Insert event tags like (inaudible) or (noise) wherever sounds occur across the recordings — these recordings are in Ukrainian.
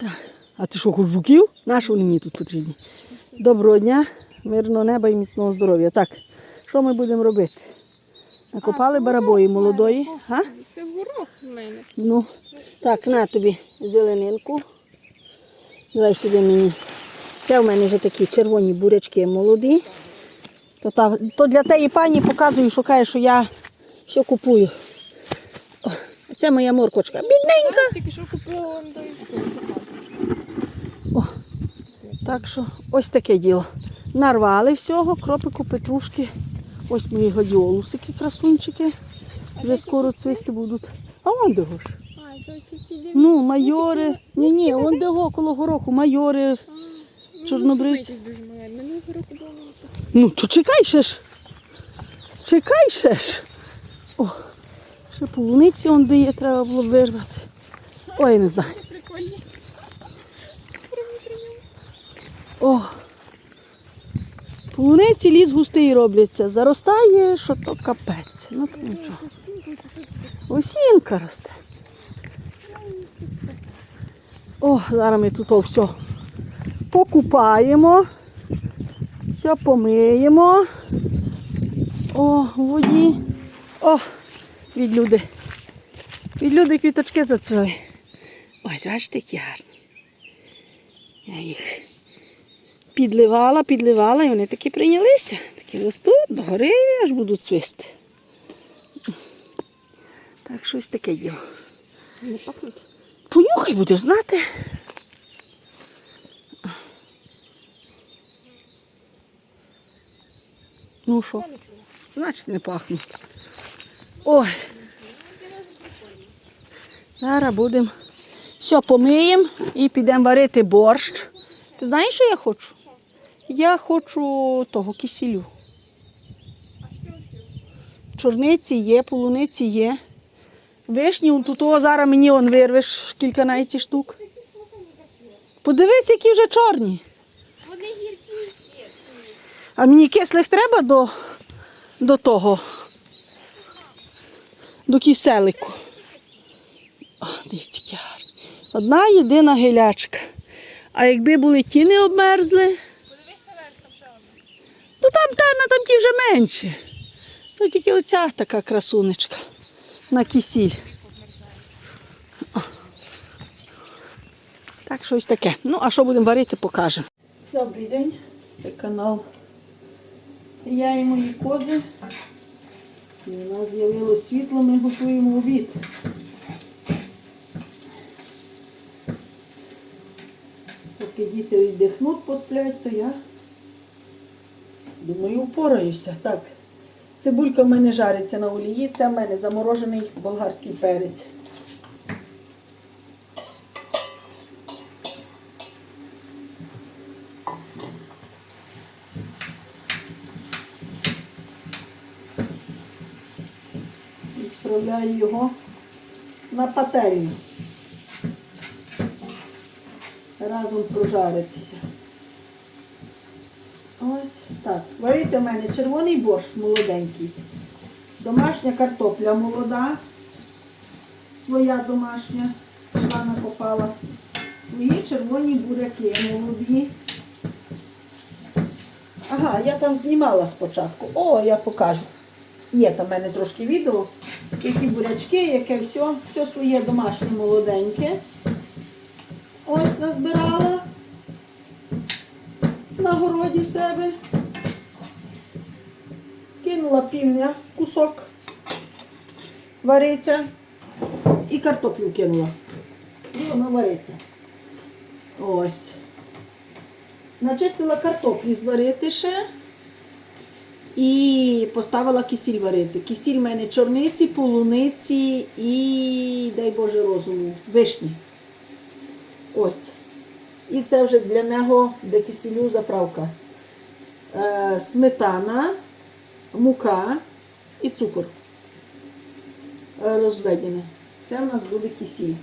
Так. А ти що, хоч жуків? На вони мені тут потрібні? Доброго дня, мирного неба і міцного здоров'я. Так, що ми будемо робити? Накопали барабої молодої. А? Це горох в мене. Ну, так, на тобі зеленинку. Давай сюди мені. Це в мене вже такі червоні бурячки молоді. То, та, то для тієї пані показую, шукає, що я все купую. Це моя моркочка. Бідненька. Тільки що купила. О, так що ось таке діло. Нарвали всього, кропику, петрушки. Ось мої гладіолусики, красунчики. Вже скоро цвісти будуть. А вон де ж. Ну, майори. Ні, ні, вон де коло гороху, майори. Чорнобривці. Ну, менше. Ну, то чекай ще ж. Чекай ще ж. О, ще полуниці он де є, треба було вирвати. Ой, не знаю. Прикольні. О. Полуниці ліс густий робляться. Заростає, що то капець. Ну то нічого. Осінка росте. О, зараз ми тут все покупаємо, все помиємо. О, воді. О, від люди. Від люди квіточки зацвели. Ось, бачите, які гарні. Я їх підливала, підливала, і вони таки прийнялися. Такі ростуть, догори аж будуть цвісти. Так, щось таке діло. Не пахнуть. Понюхай будеш знати. Ну що? Значить не пахнуть. Ой. Зараз будемо. Все, помиємо і підемо варити борщ. Ти знаєш, що я хочу? Я хочу того кисілю. Чорниці є, полуниці є. Вишні, тут зараз мені он вирвеш кілька навіть штук. Подивись, які вже чорні. Вони гіркі. А мені кислих треба до, до того. До киселику. Дивіться, які. Одна єдина гелячка. А якби були ті не обмерзли, Подивись наверх, там ще одна. то там та там ті вже менше. То тільки оця така красунечка на кисіль. Так, щось таке. Ну, а що будемо варити, покажемо. Добрий день, це канал. Я і мої кози. І у нас з'явилось світло, ми готуємо обід. Поки діти віддихнуть, посплять, то я думаю, упораюся. Так, цибулька в мене жариться на олії, це в мене заморожений болгарський перець. Відправляю його на пательню. Разом прожаритися. Ось так. Вариться в мене червоний борщ молоденький. Домашня картопля молода. Своя домашня. Пішла накопала. Свої червоні буряки молоді. Ага, я там знімала спочатку. О, я покажу. Є там в мене трошки відео. Які бурячки, яке все, все своє домашнє молоденьке. Ось назбирала на городі в себе. Кинула півня, кусок вариться. І картоплю кинула. І воно вариться. Ось. Начистила картоплі зварити ще. І поставила кисіль варити. Кисіль в мене чорниці, полуниці і, дай Боже, розуму, вишні. Ось. І це вже для нього для кисілю заправка. Е, сметана, мука і цукор е, розведений. Це в нас буде кисіль.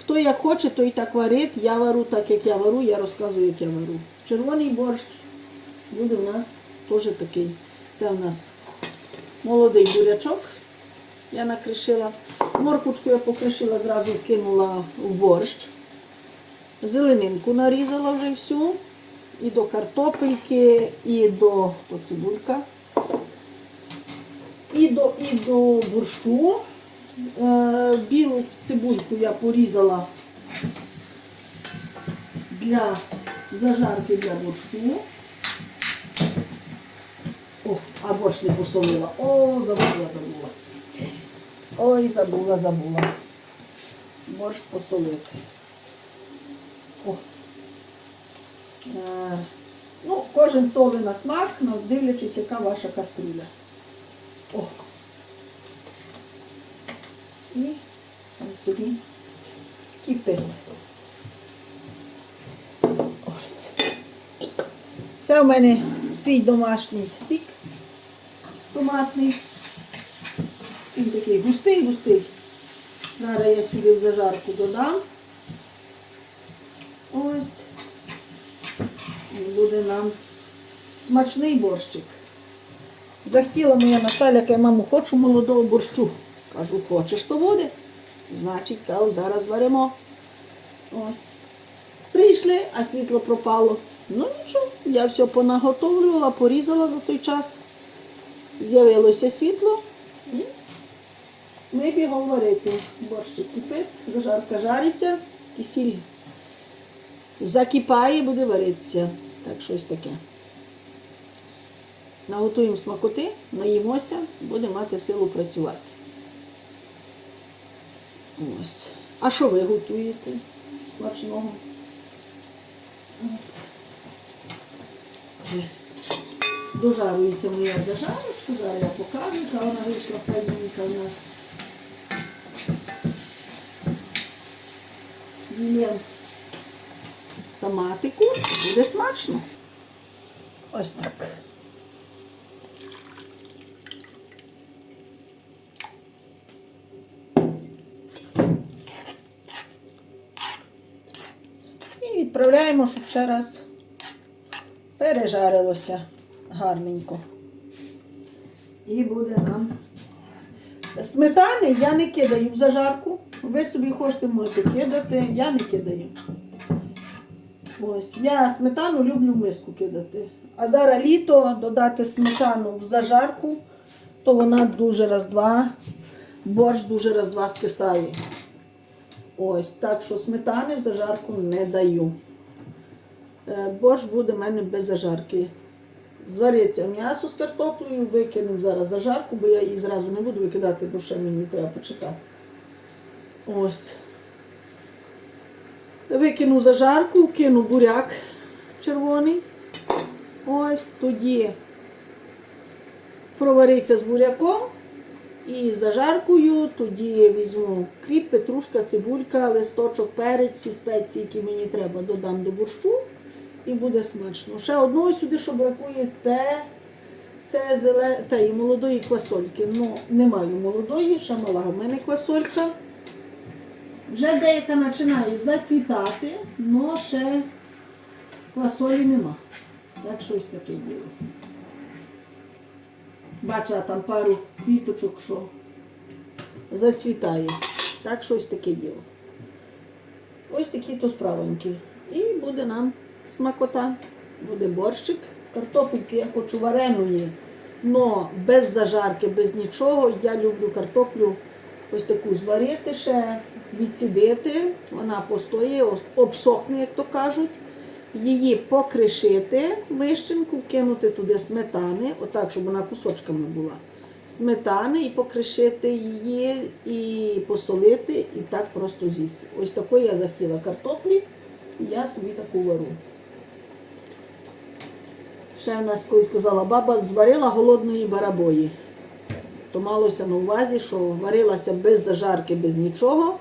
Хто як хоче, той так варить. Я вару так, як я вару, я розказую, як я вару. Червоний борщ буде в нас теж такий. Це у нас молодий бурячок. Я накришила. Моркучку я покришила, зразу кинула в борщ. Зеленинку нарізала вже всю. І до картопельки, і до то цибулька. І до, і до борщу. Е, білу цибульку я порізала для зажарки для борщу. О, а борщ не посолила. О, забула, забула. Ой, забула, забула. Борщ посолити. О. Е, ну, кожен соли на смак, дивлячись, яка ваша каструля. О. І собі кипить. Ось. Це у мене свій домашній сік томатний. Він такий густий, густий. Зараз я сюди в зажарку додам. Ось. І буде нам смачний борщик. Захотіла моя Наталя, каже, маму, хочу молодого борщу. Кажу, хочеш, то буде. Значить, кажу, зараз варимо. Ось. Прийшли, а світло пропало. Ну нічого, я все понаготовлювала, порізала за той час. З'явилося світло. І ми бігом варити. Борщик кипить, зажарка жариться, кисіль закипає, буде варитися. Так, щось таке. Наготуємо смакоти, наїмося, будемо мати силу працювати. Ось. А що ви готуєте смачного? Вже Дожарується моя зажарочка, зараз я покажу, яка вона вийшла файненька у нас. З'їм томатику, буде смачно. Ось так. І відправляємо, щоб ще раз пережарилося гарненько. І буде нам. Сметани я не кидаю в зажарку. Ви собі хочете можете кидати, я не кидаю. Ось, я сметану люблю в миску кидати. А зараз літо додати сметану в зажарку, то вона дуже раз-два, борщ дуже раз-два скисає. Ось, так що сметани в зажарку не даю. Е, Борщ буде в мене без зажарки. Звариться м'ясо з картоплею, викинемо зараз зажарку, бо я її зразу не буду викидати, бо ще мені треба почекати. Ось. Викину зажарку, кину буряк червоний. Ось тоді провариться з буряком і зажаркою, тоді візьму кріп, петрушка, цибулька, листочок, перець, всі спеції, які мені треба, додам до борщу і буде смачно. Ще одного сюди, що бракує, те, це зеле... та і молодої квасольки. Ну, не маю молодої, ще мала в мене квасолька. Вже деяка починає зацвітати, але ще квасолі нема. Так щось таке діло. Бачила там пару квіточок, що зацвітає. Так щось таке діло. Ось такі то справоньки. І буде нам смакота. Буде борщик. Картопельки я хочу вареної, але без зажарки, без нічого. Я люблю картоплю ось таку зварити ще, відсідити. Вона постоїть, ос- обсохне, як то кажуть. Її покришити, вищенку, кинути туди сметани, отак, щоб вона кусочками була. Сметани і покришити її, і посолити, і так просто з'їсти. Ось такої я захотіла картоплі, і я собі таку вару. Ще в нас колись сказала баба, зварила голодної барабої. То малося на увазі, що варилася без зажарки, без нічого,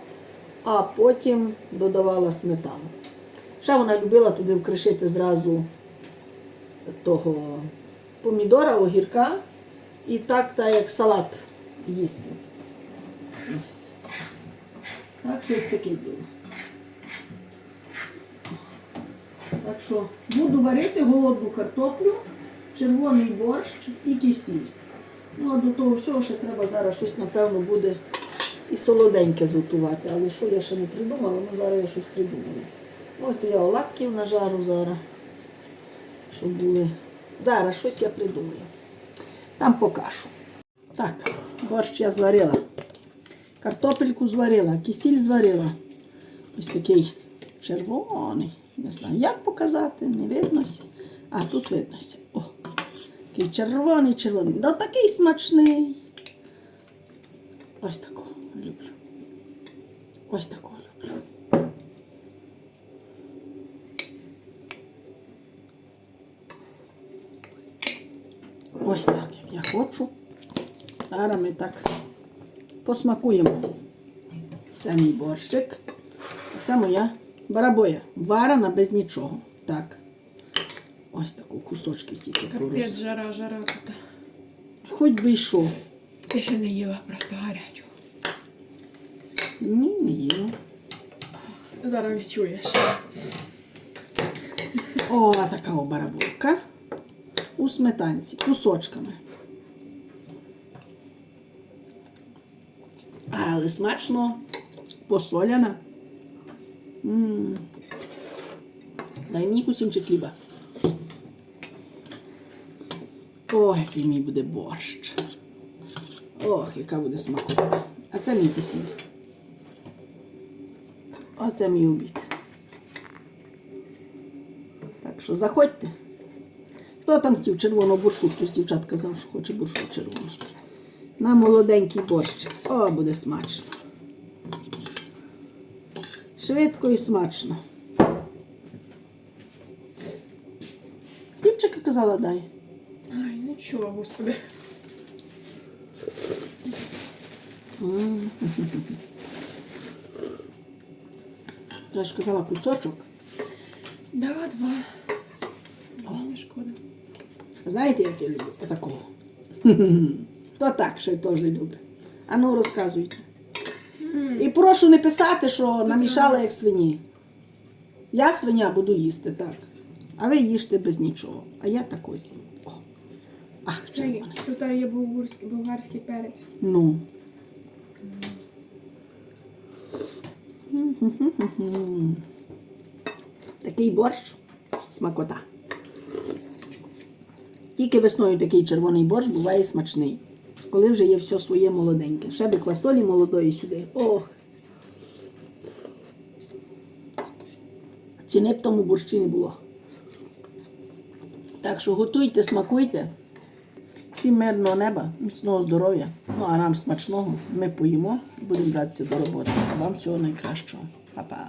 а потім додавала сметану. Ще вона любила туди вкришити зразу того помідора, огірка і так, так як салат їсти. Ось. Так, щось таке діло. Так що буду варити голодну картоплю, червоний борщ і кисіль. Ну, а до того всього ще треба зараз щось, напевно, буде і солоденьке зготувати. Але що я ще не придумала, ну зараз я щось придумаю. Ось то я оладків нажару зараз. Щоб були. Зараз щось я придумаю. Там покажу. Так, борщ я зварила. Картопельку зварила, кисіль зварила. Ось такий червоний. Не знаю, як показати, не виднося. А тут виднося. О, такий червоний, червоний. Да такий смачний. Ось такого люблю. Ось такого люблю. Ось так, як я хочу. Зараз ми так посмакуємо. Це мій борщик. Це моя барабоя. Варена без нічого. Так. Ось таку кусочки тільки Капець, жара, жара тут. Хоч би йшов. Я ще не їла, просто гарячого. Ні, не їла. Зараз відчуєш. О, така барабулька. У сметанці, кусочками. Але смачно, посоляна. м Дай мені кусінчик хліба. О, який мій буде борщ. Ох, яка буде смакота. А це мій кисіль. Оце мій обід. Так що заходьте. Хто там хотів червоного борщу? Хтось дівчат казав, що хоче борщу червоного. На молоденький борщ. О, буде смачно. Швидко і смачно. Хлібчика казала, дай. Нічого, господи. Я ж казала кусочок. Да, два. О, не шкода. Знаєте, як я люблю? Отакого. (laughs) Хто так ще теж любить? А ну розказуйте. І прошу не писати, що намішала як свині. Я свиня буду їсти, так. А ви їжте без нічого. А я так ось. Ах, Це, червоний. тут є болгарський, болгарський перець. Ну. Такий борщ смакота. Тільки весною такий червоний борщ буває смачний. Коли вже є все своє молоденьке. Ще би квасолі молодої сюди. Ох. Ціни б тому борщі не було. Так що готуйте, смакуйте. Всім мирного неба, міцного здоров'я. Ну а нам смачного. Ми поїмо і будемо братися до роботи. Вам всього найкращого. Па-па.